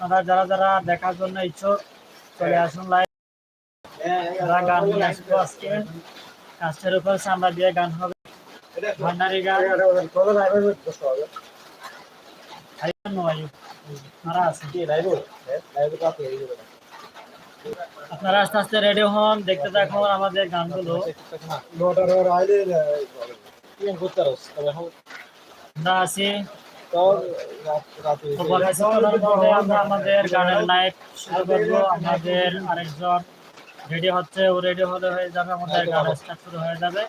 আপনারা যারা যারা দেখার জন্য ইচ্ছুক, চলে আসুন লাইভ যারা গান নিয়ে আসব আজকে কাস্টের উপর চামড়া দিয়ে গান হবে। ভান্ডারি গান। আপনারা আস্তে আস্তে রেডি হন, দেখতে থাকুন আমাদের গানগুলো। আমরা আছি। আমরা আমাদের গানের লাইভ শুরু করব আমাদের আরেকজন রেডি হচ্ছে ও রেডি হলে হয়ে যাবে আমাদের গান স্টার্ট শুরু হয়ে যাবে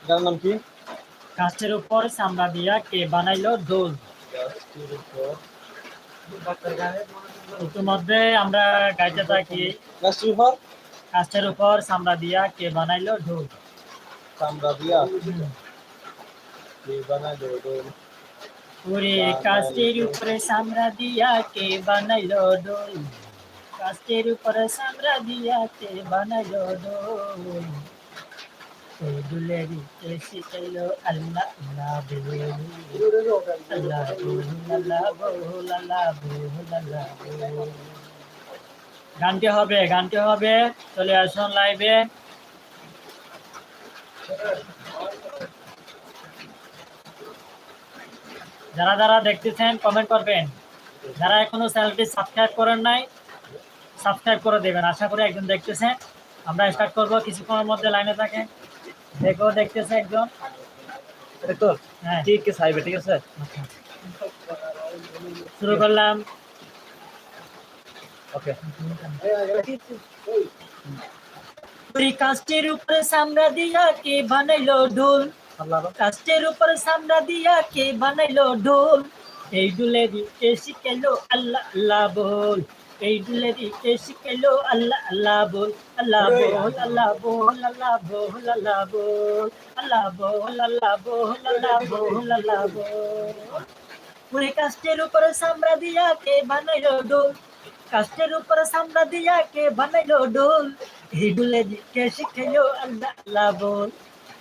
গানের নাম কি? উপর চামড়া দিয়া কে বানাইলো দোল? ইতিমধ্যে আমরা গাইতে থাকি। কাস্টের উপর? চামড়া দিয়া কে বানাইলো? ঢোল। চামড়া দিয়া? কে বানাই দেবো দোল ওরে কাস্টের উপরে চামড়া দিয়া কে বানাইলো? ঢোল। কাস্টের উপরে চামড়া দিয়া কে বানাইলো? ঢোল। আল্লাহ বল গানটি হবে গানটি হবে চলে আসুন লাইভে যারা যারা দেখতেছেন কমেন্ট করবেন। যারা এখনও চ্যানেলটি সাবস্ক্রাইব করেন নাই সাবস্ক্রাইব করে দেবেন। আশা করি একজন দেখতেছেন আমরা স্টার্ট করব, কিছুক্ষণের মধ্যে লাইনে থাকে দেখো দেখতেছে একজন তো হ্যাঁ। ঠিক আছে সাইবে ঠিক আছে? শুরু করলাম। ওকে। কাস্টের উপরে সামরা দিয়া কে বানাইলো ঢোল? কাস্টের উপর সামরা দিয়া কে বানাইলো ঢোল? এই ডুলেরি কে শিখাইলো আল্লাহ আল্লাহ বল। এই ডুলেরি কে আল্লাহ আল্লাহ বল আল্লাহ বল আল্লাহ বল আল্লাহ বল আল্লাহ বল আল্লাহ বল আল্লাহ বল আল্লাহ বল আল্লাহ বল। ওরে কাস্টের উপর সামরা দিয়া কে বানাইলো ডোল? কাস্টের উপর সামরা দিয়া কে বানাইলো ডোল? এই ডুলেরি কে শিখাইলো আল্লাহ আল্লাহ বল?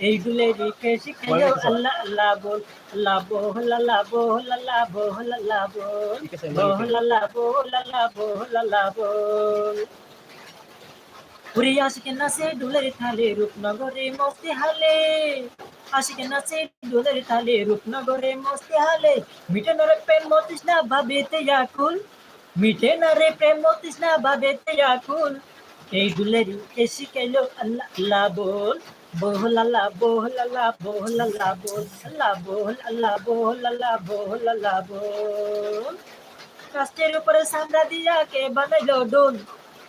এই ডুলেরি কে শিখাইলো আল্লাহ আল্লাহ বল আল্লাহ বল আল্লাহ বল আল্লাহ বল আল্লাহ বল। বল আল্লাহ বল আল্লাহ বল আল্লাহ বল। পুরি আশিকে নাচে ডুলের থালে রূপনগরে মস্তি হালে। আশিকে নাচে ডুলের থালে রূপনগরে মস্তি হালে। মিটে নরে প্রেম মতিস না ভাবেতে আকুল। মিটে না রে প্রেম মতিস না ভাবেতে আকুল। এই ডুলেরি কে শিখাইলো আল্লাহ বল বল আল্লাহ বল আল্লাহ বল আল্লাহ বল আল্লাহ বল আল্লাহ বল আল্লাহ বল আল্লাহ বল। কাস্টের উপরে সামরা দিয়া কে বানাইলো ডোল?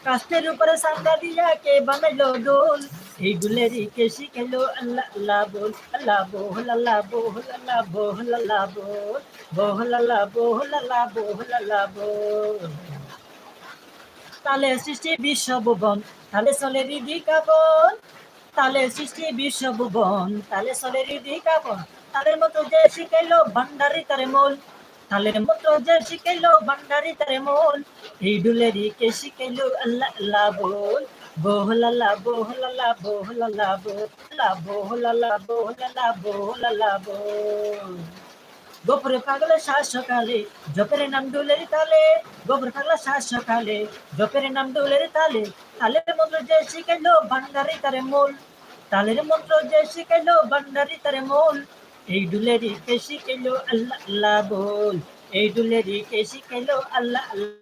কাস্টের উপরে সামরা দিয়া কে বানাইলো ডোল? এই গুলেরি কে শিখাইলো আল্লাহ আল্লাহ বল আল্লাহ বল আল্লাহ বল আল্লাহ বল আল্লাহ বল বল আল্লাহ বল আল্লাহ বল আল্লাহ বল। তালে সৃষ্টি বিশ্ব ভুবন তালে চলে হৃদি কাপন তালে সৃষ্টি বিশ্ব ভুবন তালে চলে হৃদি কাপন তাদের মতো যে শিখাইলো ভান্ডারি তারে মোল, তালের মতো যে শিখাইলো ভান্ডারি তারে মোল, এই ডুলেরি কে শিখাইলো আল্লাহ আল্লাহ বল। বহল আল্লাহ বহল আল্লাহ বহল আল্লাহ বল আল্লাহ বহল আল্লাহ বহল আল্লাহ বল। গোপরে পাগলে শ্বাস সকালে, জপের নাম ডুলের তালে গোপুরে পাগলা শ্বাস সকালে, জপের নাম ডুলের তালে, তালের মন্ত্র যে শিখাইলো ভান্ডারি তারে মূল। তালের মন্ত্র যে শিখাইলো ভান্ডারি তারে মূল। এই ডুলেরি কে শিখাইলো আল্লাহ আল্লাহ বল। এই ডুলেরি কে শিখাইলো আল্লাহ আল্লাহ